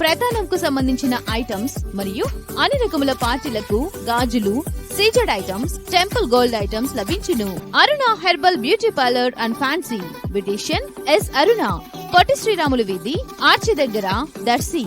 ప్రధానంకు సంబంధించిన ఐటమ్స్ మరియు అన్ని రకముల పార్టీలకు గాజులు CZ items temple gold items లభించును. Aruna herbal beauty parlour and fancy. Beautician S Aruna. Potti Sriramulu వీధి ఆర్చి దగ్గర దర్శి.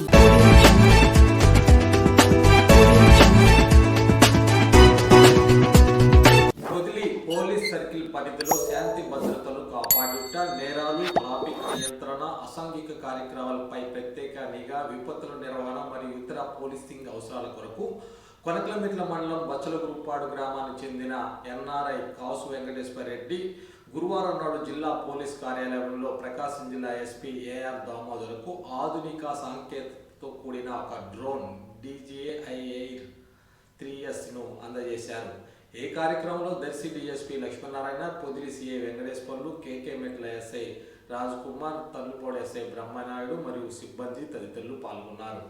పోలీస్ సర్కిల్ పరిధిలో శాంతి భద్రతలు కాపాడుట నేరాలు ట్రాఫిక్ నియంత్రణ అసాంఘిక కార్యక్రమాలపై ప్రత్యేక నిఘా విపత్తుల నిర్వహణ మరియు ఇతర పోలీసింగ్ అవసరాల కొరకు కొనకలమిట్ల మండలం బచ్చలగురుపాడు గ్రామానికి చెందిన ఎన్ఆర్ఐ కాసు వెంకటేశ్వర రెడ్డి గురువారం నాడు జిల్లా పోలీస్ కార్యాలయంలో ప్రకాశం జిల్లా ఎస్పీ ఏఆర్ దామోదర్కు ఆధునిక సాంకేతికతో కూడిన ఒక డ్రోన్ డీజేఐ త్రీ ఎస్ను అందజేశారు. ఈ కార్యక్రమంలో దర్శి డిఎస్పీ లక్ష్మీనారాయణ పొదిలి సిఐ వెంకటేశ్వర్లు కేకే మెట్ల ఎస్ఐ రాజ్ కుమార్ తల్లుపోడు ఎస్ఐ బ్రహ్మనాయుడు మరియు సిబ్బంది తదితరులు పాల్గొన్నారు.